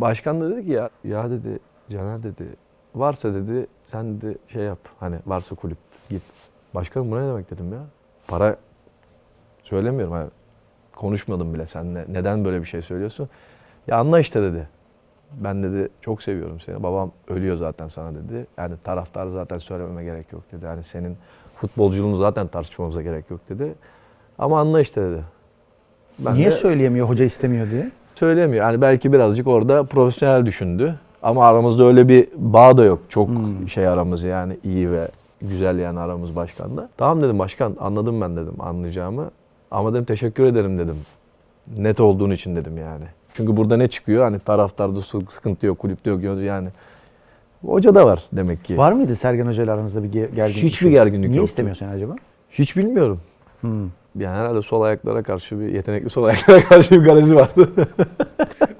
Başkan da dedi ki ya, ya dedi Caner dedi varsa dedi sen dedi şey yap hani varsa kulüp git. Başkanım bu ne demek dedim ya. Para söylemiyorum hani konuşmadım bile seninle. Neden böyle bir şey söylüyorsun? Ya anla işte dedi. Ben dedi çok seviyorum seni. Babam ölüyor zaten sana dedi. Yani taraftar zaten söylememe gerek yok dedi. Yani senin futbolculuğunu zaten tartışmamıza gerek yok dedi. Ama anla işte dedi. Ben Niye de söyleyemiyor hoca istemiyor diye? Söylemiyor. Yani belki birazcık orada profesyonel düşündü. Ama aramızda öyle bir bağ da yok. Çok Hmm. şey aramız yani iyi ve güzel yani aramız başkanla. Tamam dedim başkan anladım ben dedim anlayacağımı. Ama dedim teşekkür ederim dedim. Net olduğun için dedim yani. Çünkü burada ne çıkıyor? Hani taraftarda sıkıntı yok, kulüpte yok yani. Hoca da var demek ki. Var mıydı Sergen Hoca ile aranızda bir ge- gerginlik? Hiçbir gerginlik Niye yoktu. istemiyorsun acaba? Hiç bilmiyorum. Hmm. Yani herhalde sol ayaklara karşı bir yetenekli sol ayaklara karşı bir garezi vardı.